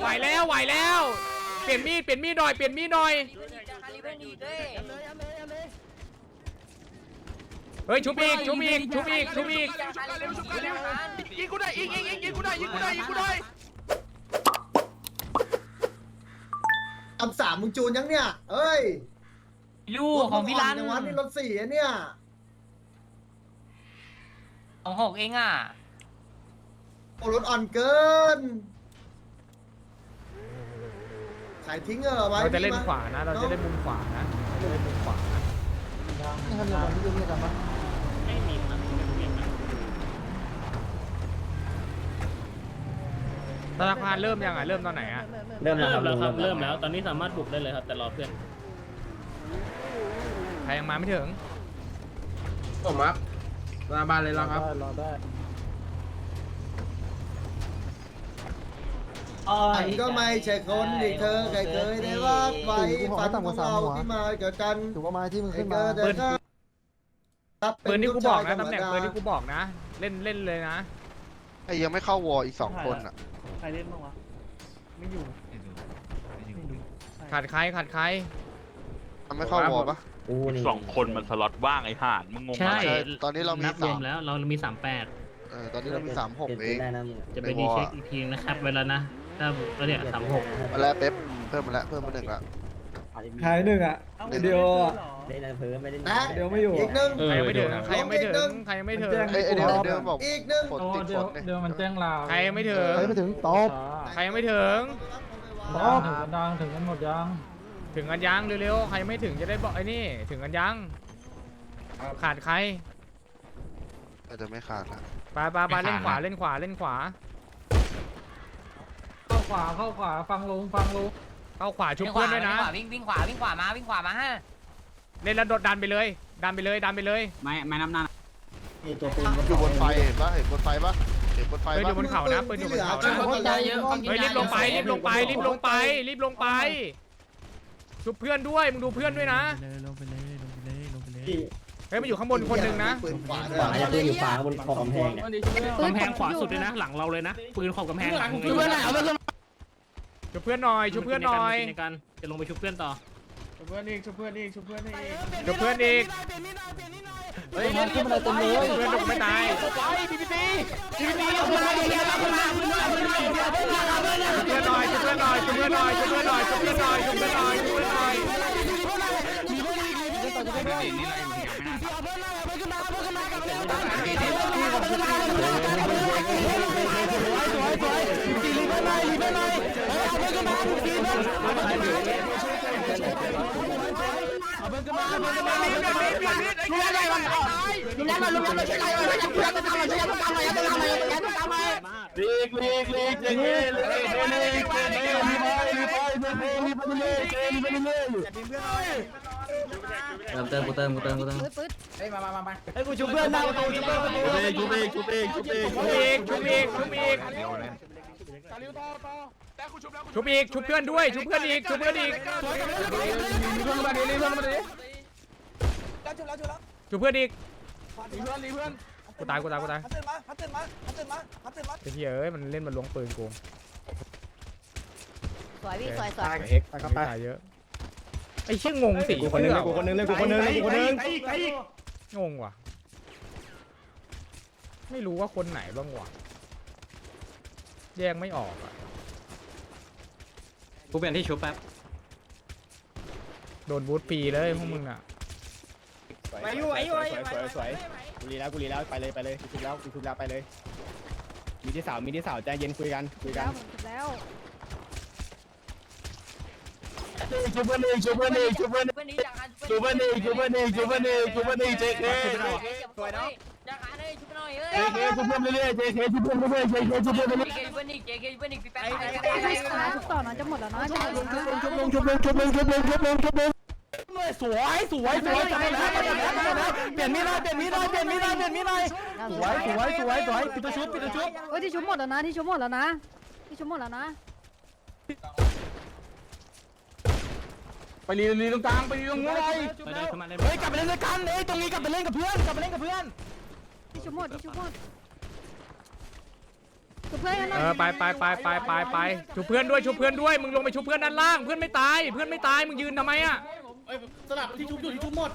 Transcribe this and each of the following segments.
ไหวแล้วไหวแล้ว เปลี่ยนมีดเปลี่ยนมีดหน่อยเปลี่ยนมีดหน่อยเฮ้ยชุบอีกชุบอีกชุบอีกชุบอีกยิงกูได้ยิงยิงยิงยิงกูได้ยิงกูได้ยิงกูได้คำสามมึงจูนยังเนี่ยเอ้ยลูกของพี่รันจังหวะนี่รถสี่อะเนี่ยของหกเองอะโอ้รถอ่อนเกิน ขายทิ้งเหรอไว้เราจะเล่นพี่มขวานะ เราจะเล่นมุมขวานะเราจะเล่นมุมขวานะธนาคารเริ่มยังอะเริ่มตอนไหนอะเริ่มแล้วครับเริ่มแล้วครับเริ่มแล้ว ตอนนี้สามารถบุกได้เลยครับ แต่รอเพื่อน ใครยังมาไม่ถึงผมครับหน้าบ้านเลยแล้วครับ ฉันก็ไม่ใช่คนที่เธอเคยเคยได้รักไว้ฝันของเราที่มาเกิดกันถือว่าไม้ที่มึงให้ขึ้นเกิมาดเดินข้ามครับปืนที่กูบอกนะเป็ตำแหน่งผู้ชายธรรมดาปืนที่กูบอกนะ เล่นเล่นเลยนะไอ้ยังไม่เข้าวออีกสองคนอะ ใครเล่นบ้างวะ ไม่อยู่ขาดใครขาดใคร มันไม่เข้าวอปะอู้นี่สองคนมันสล็อตว่างไอ้ห่านมึงงงใช่ อะไรใช่ตอนนี้เรามีนับรสาวมมแล้วเรามีสามแปดเออตอนนี้เรามีสามหกเป็นเองได้นะมึงอะจะไปในดีวอเช็คอีกทีนะครับ เวลานะ ถ้าเราเนี่ยสามหกมาแล้วเป๊ปเพิ่มมาแล้วเพิ่มมาหนึ่งละ หายหนึ่งอะเดียวอะเล่นในเพิ่มไม่ได้นะเดี๋ยวไม่อยู่อีกหนึ่งใครยังไม่ถึงใครยังไม่ถึลงอีกหนึ่งงใครยังไม่ถึงมันแจ้งไอ้ไอ้เดี๋ยวเดี๋ยวบอกอีกหนึ่งฝนติดฝนเนี่ยเดี๋ยวมันแจ้งลาใครยังไม่ถึงใครไม่ถึงตบใครยังไม่ถึงตบถึงกันดังถึงกันหมดยัง ถึงกันยังเร็วๆใครไม่ถึงจะได้บอกไอ้นี่ถึงกันยังขาดใครอาจจะไม่ขาดละไปไปไปเล่นขวาเล่นขวาเล่นขวาเข้าขวาเข้าขวาฟังลุงฟังลุงเข้าขวาชุบเพื่อนด้วยนะ วิ่งวิ่งขวาวิ่งขวามาวิ่งขวามาฮะเล่นแล้วโดดดันไปเลย ดันไปเลย ดันไปเลยไม่ไม่น้ำหน้านี่ตัวปืนอยู่บนไฟเห็นปะเห็นบนไฟปะเห็นบนไฟเฮ้ยอปะยู่บนเขานะปืนอยู่บนเขานะคนใจเยอะเฮ้ยรีบลงไปรีบลงไปรีบลงไปรีบลงไปชุบเพื่อนด้วยมึงดูเพื่อนด้วยนะเฮ้ยมันอยู่ข้างบนคนหนึ่งนะปืนขวาด้วขวายจะปืนอยู่ขวาบนขอบกำแพงเนี่ยกำแพงขวาสุดเลยนะ หลังเราเลยนะปืนขอบกำแพงหลังเพื่อนไหนเอาไป ขึ้นชุบเพื่อนหน่อยชุบเพื่อนหน่อยในการจะลงไปชุบเพื่อนต่อชุบเพื่อนอีกเฮ้ยมันขึ้นมาเลยเต็มเลยเพื่อนลงไม่ตายบีบีซีบีบีซีชุบเพื่อนหน่อยชุบเพื่อนหน่อยชุบเพื่อนหน่อยชุบเพื่อนหน่อยชุบเพื่อนหน่อยชุบเพื่อนหน่อยชุบเพื่อนหน่อยเติมเติมกู เติมกูเติมกูเติมให้กูชูเพื่อนหน้าประตูชูเพื่อนประตูชุบเองชุบเองชุบเองชุบเองชุบอี กชุบอีกชุบอีกชุบอีกชุบเพื่อนด้วยชุบเพื่อนอีกชุบเพื่อนอีกเพื่อนมาดิเพื่อนมาดิชุบเพื่อนอีกเพื่อนรีเพื่อนกูตายกูตายกูตายพัดตื่นมาพัดตื่นมาพัดตื่นมาพัดตื่นมาไอ้เหี้ยเอ้ยมันเล่นมันล้วงปืนกูสวยวิ่งสวยสวย เอ็กไปตายเยอะไอ้เชี่ยงงสิกูคนนึงกูคนนึงเลยกูคนนึงกูคนนึงงงว่ะ ไม่รู้ว่าคนไหนบ้างวะ แยกไม่ออกอะกูเปลี่ยนที่ชุบแป๊บโดนบูทฟรีเลยพวกมึงอะไปอยู่ไปอยู่สวยสวยกูรีแล้วกูรีแล้วไปเลยไปเลยกูชุบแล้วกูชุบแล้วไปเลย มีที่สาวมีที่สาวใจเย็นคุยกันคุยกัน แล้วชูเพื่อนอีกชูเพื่อนอีกชูเพื่อนเพื่อนนี้จากการชูเพื่อนอีกชูเพื่อนอีกชูเพื่อนอีกชูเพื่อนอีกเจ๊เคสวยเนาะ จากการเลยชุบหน่อยเอ้ยเจ๊เคชูเพื่อนเรื่อยๆเจ๊เคชูเพื่อนเรื่อยๆเจ๊เคชูเพื่อนเรื่อยเกย์เพื่อนอีกเกย์เพื่อนอีกพี่แป๊บต่อนะจะหมดแล้วนะๆชุบลงชุบลงชุบลงชุบลงชุบลงชุบลงสวยสวยสวยจับแล้วจับแล้วจับแล้วเปลี่ยนมีดหน่อยเปลี่ยนมีดหน่อยเปลี่ยนมีดหน่อยเปลี่ยนมีดหน่อยสวยสวยสวยสวยปิดตัวชุบปิดตัวชุบเฮ้ยที่ชุบหมดแล้วนะที่ชุบหมดแล้วนะที่ชุบหมดแล้วนะไปรีรีตรงกลางไปรีตรงนู้นเลยไปเดินขึ้นมาเล่นเฮ้ยกลับไปเล่นด้วยกันเฮ้ยตรงนี้กลับไปเล่นกับเพื่อนกลับไปเล่นกับเพื่อน ที่ชุบหมดที่ชุบหมดชุบเพื่อนกันหน่เออยอไปไปไปไปไปไปชุบเพื่อนด้วยชุบเพื่อนด้วยมึงลงไปชุบเพื่อนด้านล่างเพื่อนไม่ตาย เพื่อนไม่ตายมึงยืนทำไมอะสลับที่ชุบอยู่ที่ชุบหมด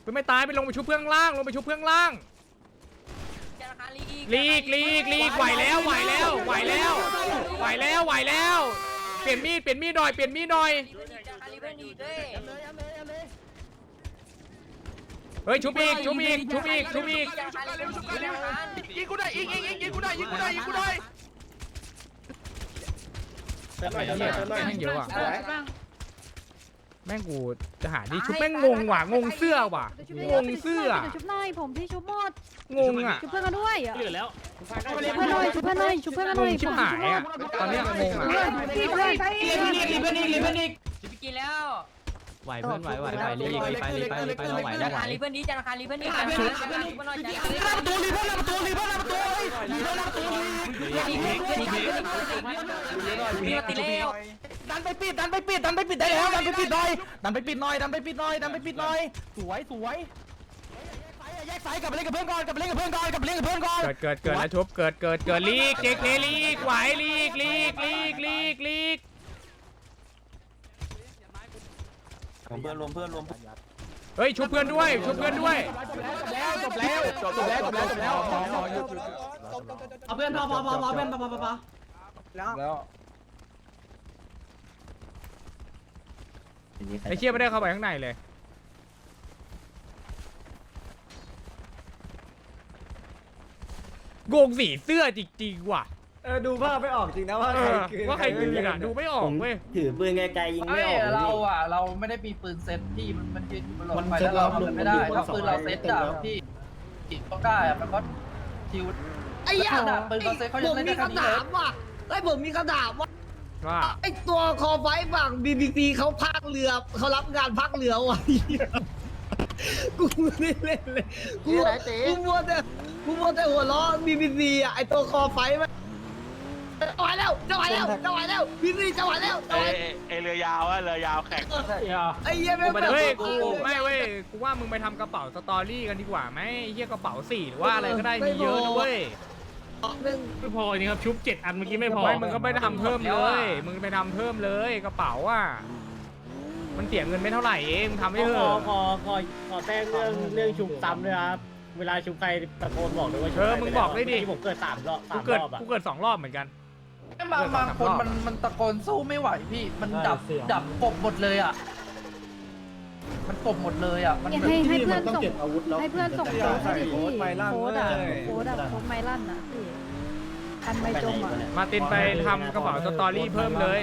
เพื่อนไม่ตายไปลงไปชุบเพื่อนข้างล่าง ลงไปชุบเพื่อนข้างล่างธนาคารลีลีกลีกลีกไหวแล้วไหวแล้วไหวแล้วไหวแล้วไหวแล้ว เปลี่ยนมีดเปลี่ยนมีดหน่อยเปลี่ยนมีดหน่อยธนาคารลีเพื่อนอีก เด้เฮ้ยชุบอีกชุบอีกชุบอีกชุบอีกธนาคารลีเพื่อนอีกธนาคารยิงกูได้ยิงยิงยิงยิงกูได้ยิงกูได้ยิงกูได้เติมหน่อยเติมหน่อยเติมหน่อยแม่งเยอะว่ะแม่งกูจะหาที่ชุบแม่งงงว่ะงงเสื้อว่ะงงเสื้อชุบหน่อยผมพี่ชุบหมดงงอะชุบเพื่อนกันด้วยเหลือแล้วชุบเพื่อนหน่อยชุบเพื่อนหน่อยชุบเพื่อนกันหน่อยชิบหายอะตอนเนี้ยงงอะพี่เพื่อนรีบเพื่อนอีกรีบเพื่อนอีกรีบเพื่อนอีกจะไปกินแล้ว ไหวเพื่อนไหวไหวไหวรีบไปรีบไปรีบไปเราไหวธเรานาไหวคารลีเพื่อนดีธนาคารลีเพื่อนดีธนาคารลีเพื่อนหน่อยธนาคารลีหน้าประตูรีบเพื่อนหน้าประตูรีบเพื่อนหน้าประตูรีบเพื่อนหน้าประตูมีมาติแล้วดันไปปิดดันไปปิดดันไปปิดได้แล้วดันไปปิดหน่อยดันไปปิดหน่อยดันไปปิดหน่อยดันไปปิดหน่อยสวยสวยแยกสายกลับไปเล่นกับเพื่อนก่อนกลับไปเล่นกับเพื่อนก่อนกลับไปเล่นกับเพื่อนก่อนเกิดเกิดเกิดแล้วชุบเกิดเกิดเกิดลีกเจเคลีกไหวลีกลีกลีกลีกลีกร วมเพื่อนรวมเพื่อนรวมเฮ้ยชุบเพื่อนด้วยชุบเพื่อนด้วยจบแล้วจบแล้วจบแล้วจบแล้วจบแล้วเอาเพื่อนพอพอพอพอเพื่อนพอพอพอแล้วไอ้เชี่ยไม่ได้เข้าไปข้างในเลยโกงสีเสื้อจริงๆว่ะ เออดูภาพไม่ออกจริงนะว่าเออว่าใครคืนอะดูไม่ออกเว้ย ถือปืนไกลๆยิงไม่ออกเราอะ เราไม่ได้มีปืนเซตพี่มันมันยืนอยู่บนรถไฟแล้วเราทำไม่ได้ถ้าปืนเราเซตอะพี่ต้องได้อะมันก็ชิว ไอ้ยาปืนเขาเซตเขายังเล่นได้แค่นี้เลยว่ะไอ้ผมมีคำถามว่าว่าไอ้ตัวคอไฟฝั่งบีบีซีเขาพากเรือเขารับงานพักเรือว่ะกูไม่เล่นเลยกูกูมัวแต่กูมัวแต่หัวล้อบีบีซีอะไอ้ตัวคอไฟมัน จะไหวแล้วจะไหวแล้วจะไหวแล้วบีบีซีจะไหวแล้วจะไอไหวไอเรือยาวอะเรือยาวแข่งไอ้เหี้ยแม่งแบบเฮ้ยกูไม่เว้ยกูว่ามึงไปทำกระเป๋าสตอรี่กันดีกว่าไหมไอ้เหี้ยกระเป๋าสี่หรือว่าอะไรก็ได้มีเยอะนะเว้ยแม่งไม่พอจริงครับชุบเจ็ดอันเมื่อกี้ไม่พอไม่มึงก็ไม่ได้ทำเพิ่มเลย มึงไปทำเพิ่มเลยกระเป๋าอะมันเสียเงินไม่เท่าไหร่เองมึงทำให้เถขออะขอขอขอแจ้งเรื่องเรื่องชุบซ้ำด้วยครับ เวลาชุบใครตะโกนบอกด้วยว่าชุบเออมึงบอกได้ดิที่ผมเกิดสามรอบกูสามเกิดรอบอะกูเกิดสองรอบเหมือนกัน บางบางคนมันมันตะโกนสู้ไม่ไหวพี่ มันดับดับกบหมดเลยอะ มันกบหมดเลยอะ มันให้ให้เพื่อนส่งให้เพื่อนส่งโค้ดให้ดิพี่โค้ดอะโค้ดอะโค้ดไมลั่นอะพี่อันไม่จมอะมาตินไปทำกระเป๋าสตอรี่เพิ่มเลย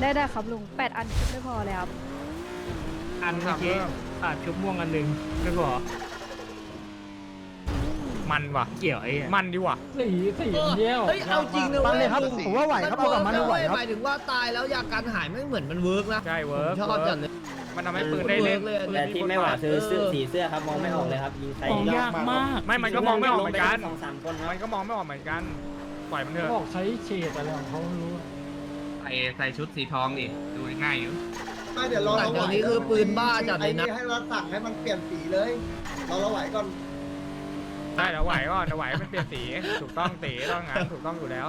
ได้ได้ครับลุงแปดอันชุบไม่พอเลยครับอันเมื่อกี้ขาดชุบม่วงอันหนึ่งไม่พอ มันว่ะ เกี่ยวไอ้เหี้ยมันดีว่ะเฮ้ยเอาจริงนะมันเว้เลยยครับผมว่าไหวครับเอากับมันไหวครับ หมายถึงว่าตายแล้วยาการหายไม่เหมือนมันเวิร์กนะใช่เวิร์กชอบจัดเลย มันทำให้ปืนได้เล่นแต่ที่ไม่ไหวคือเสื้อสีเสื้อครับมองไม่ออกเลยครับยิงใครของยากมาก ไม่มันก็มองไม่ออกเหมือนกัน สองสามคนคมัรับนก็มองไม่ออกเหมือนกัน ปล่อยมันเถอะบอกใช้เฉดอะไรของเขาไม่รู้ใส่ใส่ชุดสีทองดิดูง่ายอยู่ ไม่เดี๋ยวรอเราไหวนี้คือปืนบ้าจัดเลยนะให้รัสั่งให้มันเปลี่ยนสีเลยรอเราไหวก่อน ได้เดี๋ยวไหวก่อนเดี๋ยวไหวมันเปลี่ยนสีถูกต้องตีต้องงั้นถูกต้องอยู่แล้ว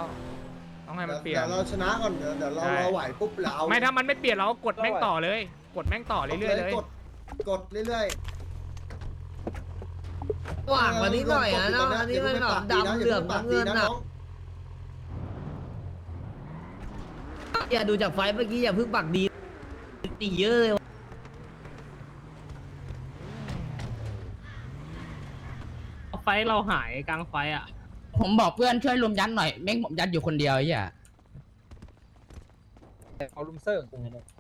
ต้องให้มันเปลี่ยนเดี๋ยวเราชนะก่อนเดี๋ยวเดี๋ยวเราใช่ เราไหวปุ๊บเราไม่ถ้ามันไม่เปลี่ยนเราก็กดแม่งต่อเลย กดแม่งต่อเรื่อยๆเลยกดกดเรื่อยๆหว่างมานี้หน่อยนะเนาะอันนี้มันแบบดำเหลืองน้ำเงินอะอย่าดูจากไฟเมื่อกี้อย่าเพิ่งปักดีตีเยอะเลย ไฟเราหายกลางไฟอะ ผมบอกเพื่อนช่วยลุมยัดหน่อยแม่งผมยัดอยู่คนเดียวไอ้เหี้ยเอาลุมเซิร์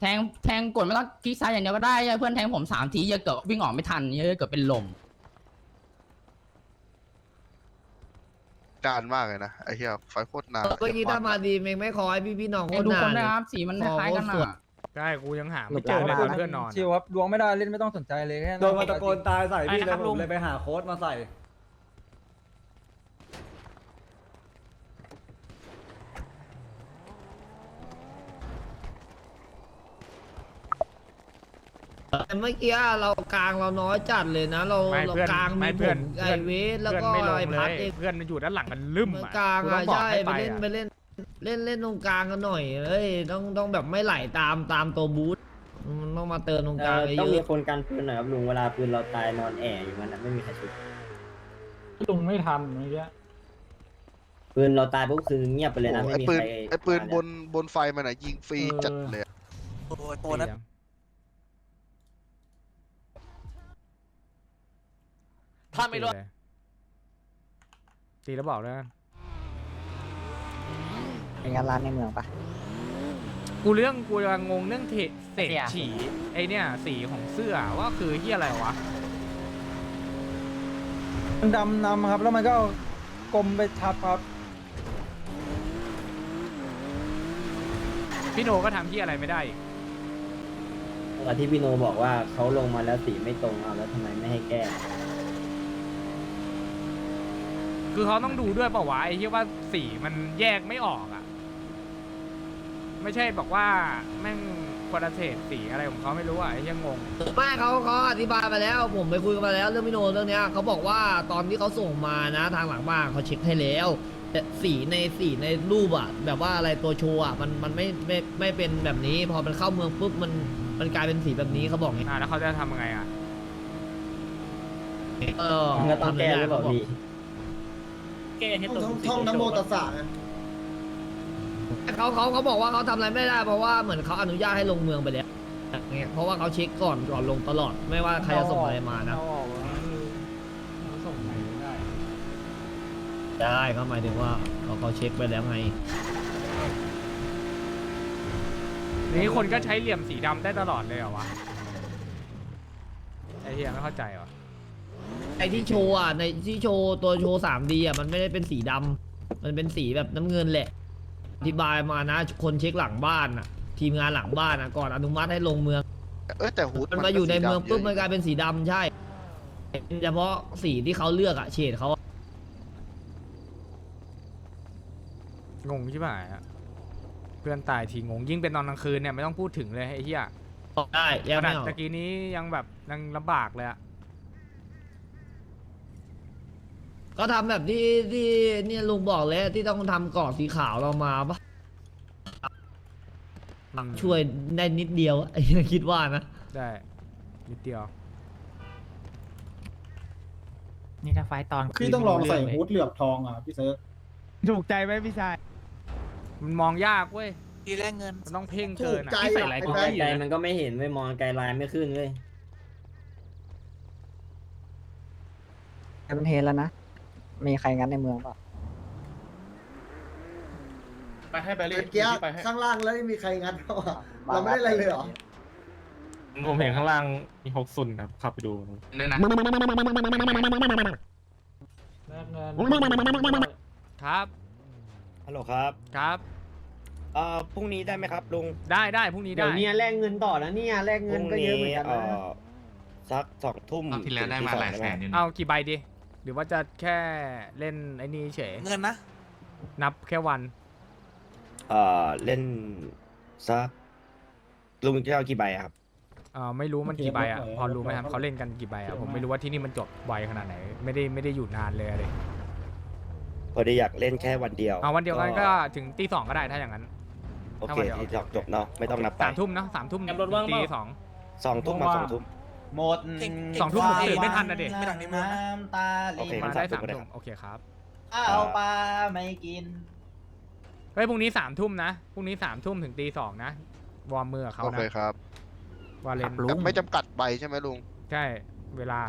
แทงแทงกดไม่ต้องคลิกซ้ายอย่างเดียวก็ได้เพื่อนแทงผมสามทีเยอะเกิดวิ่งออกไม่ทันเยอะเกิดเป็นลมการมากเลยนะไอ้เหี้ยไฟโคตรนานเมื่อกี้ถ้ามาดีเมงไม่ขอให้พี่พี่น้องเอ้คยนดูหนาคนเลนะยครับสีมันคล้ายๆกันอ๋ออะ ใช่กูยังหาไม่เจอเลยเพื่อนเพื่อนนอนชิวครับดวงไม่ได้เล่นไม่ต้องสนใจเลยแค่โดนมาตะโกนตายใส่พี่เลยผมเลยไปหาโค้ดมาใส่ แต่เมื่อกี้เรากลางเราน้อยจัดเลยนะ เราไม่เราเพื่อนกลางไม่มีผเพื่อนมไอเพื่อน เวสแล้วเพื่อนก็ไม่ลงไอเลพัดยเองเพื่อนมันอยู่ด้านหลังมันลืมเมืองอะกลางกูต้อะองบอกใช่ให้ไปไปเล่นอะไปเล่น เล่นเล่นตรงกลางกันหน่อยเอ้ยต้องต้องแบบไม่ไหลตามตามตัวบูธมันต้องมาเติมตรงกเอ่ลางอเยต้องมีอะคนกันปืนหน่อยครับลุงเวลาปืนเราตายนอนแอะอยู่มันนะไม่มีใครชุบลุงไม่ทันเมื่อกี้ปืนเราตายปุ๊บคือเงียบไปเลยนะโอ้ไม่ไอ้มีปืนใครไอ้ปืนบนบนไฟมันอะยิงฟรีจัดเลยอะตัวนั้น ถ้าไม่รอด ตีแล้วบอกด้วยกันเป็นงานร้านในเมืองปะ กูเรื่องกูยังงงเรื่องเทเศษฉี่ไอเนี่ย สีของเสื้อว่าคือที่อะไรวะ มันดำนำครับ แล้วมันก็เอากลมไปทับครับ พี่โนก็ทำที่อะไรไม่ได้อีกตอนที่พี่โนบอกว่าเขาลงมาแล้วสีไม่ตรงเอาแล้วทำไมไม่ให้แก้ คือเขาต้องดูด้วยเปล่าวะไอ้ที่ว่าสีมันแยกไม่ออกอะไม่ใช่บอกว่าแม่งคนละเศษสีอะไรของเขาไม่รู้อะไอ้ยังงง ไม่เขาเขาอธิบายไปแล้ว ผมไปคุยกันมาแล้วเรื่องพี่โนเรื่องเนี้ยเขาบอกว่าตอนที่เขาส่งมานะทางหลังบ้านเขาเช็คให้แล้วแต่สีในสีในรูปอะแบบว่าอะไรตัวโชว์อะมันมันไม่ไม่ไม่เป็นแบบนี้ พอมันเข้าเมืองปุ๊บมันมันกลายเป็นสีแบบนี้เขาบอกไงอ่าแล้วเขาจะทำยังไงอะเออมันก็ต้องแก้หรือเปล่าพี่ แก้ให้ตรงท่องนโมตัสสะเขาเขาเขาบอกว่าเขาทำอะไรไม่ได้เพราะว่าเหมือนเขาอนุญาตให้ลงเมืองไปแล้วอย่างเงี้ยเพราะว่าเขาเช็คก่อนก่อนลงตลอดไม่ว่าใครจะส่งอะไรมานะ เอาออกแล้วคือส่งไหนไม่ได้ ได้เขาหมายถึงว่าเขาเขาเช็คไปแล้วไง นี่คนก็ใช้เหลี่ยมสีดำได้ตลอดเลยเหรอวะ ไอ้เฮียไม่เข้าใจวะ ไอที่โชว์อะในที่โชว์ตัวโชว์ 3D อะมันไม่ได้เป็นสีดำมันเป็นสีแบบน้ำเงินแหละ อธิบายมานะคนเช็คหลังบ้านอะ ทีมงานหลังบ้านอะก่อนอนุมัติให้ลงเมือง เออแต่ฮูดมันมาอยู่ในเมืองปุ๊บมันก็กลายเป็นสีดำใช่เฉพาะสีที่เขาเลือกอะเฉดเขาอะงงใช่ไหมอะเพื่อนตายทีงงยิ่งเป็นตอนกลางคืนเนี่ยไม่ต้องพูดถึงเลยไอ้เฮียได้แยกขนาไม่ดออกตะกี้นี้ยังแบบยังลำบากเลยอะ ก็ทำแบบที่ที่เนี่ยลุงบอกเลยที่ต้องทำกรอบสีขาวเรามาปะอืมช่วยได้นิดเดียวไอ้เหี้ยคิดว่านะ ได้นิดเดียว นี่ถ้าไฟตอนพี่ต้องลองใส่ฮูดเหลือบทองอะพี่เซิร์ฟถูกใจไหมพี่ชาย มันมองยากเว้ยทีแรกเงิน มันต้องเพ่งเกินอะถูกใจที่ใส่หลายมกองล้องไกลๆมันก็ไม่เห็นไม่มองไกลไลน์ไม่ขึ้นเว้ยมันเทแล้วนะ มีใครงั้นในเมืองเปล่าไปให้แบรี่เมื่อกี้ข้างล่างแล้วไม่มีใครงัดเราอะเราไม่ได้อะไรเลยเหรอผมเห็นข้างล่างมีหกซุนครับขับไปดูเนี่ยนะครับฮัลโหลครับครับเอ่อพรุ่งนี้ได้ไหมครับลุงได้ได้พรุ่งนี้ได้เดี๋ยวเนี่ยแลกเงินต่อนะเนี่ยแลกเงินก็เยอะเหมือนกันนะสักสองทุ่มรอบที่แล้วได้มาหลายแสนอยู่นะเอากี่ใบดี หรือว่าจะแค่เล่นไอ้นี่เฉย เงินนะ นับแค่วัน เอ่อเล่นสักลุงจะเอากี่ใบครับ เอ่อไม่รู้มันกี่ใบอะ พอรู้ไหมครับเขาเล่นกันกี่ใบอะ ผมไม่รู้ว่าที่นี่มันจบไวขนาดไหน ไม่ได้ไม่ได้อยู่นานเลยเลยพอดีอยากเล่นแค่วันเดียวเอาวันเดียวกันก็ถึงตีสองก็ได้ถ้าอย่างนั้น โอถ้าเควันเดียว ที่จบจบเนาะไม่ต้องนับไปสามทุ่มนะสามทุ่มแอมรถว่างเปตีล่าสองสองทุ่มมาสองทุ่ม หมดสองทุ่มผมตื่นไม่ทันนะเด็กไม่ทันในเมืองนะ น้ำตาโอเคมางั้นได้สาสามมทุ่มก็ได้ทุ่มครับโอเคครับ ข้าวปลาไม่กิน เฮ้ยพรุ่งนี้สามทุ่มนะพรุ่งนี้สามทุ่มถึงตีสองนะ วอร์มมือกับเขาโอนะเคครับวาเลนแต่ไม่จำกัดใบใช่ไหมลุง ใช่เวลา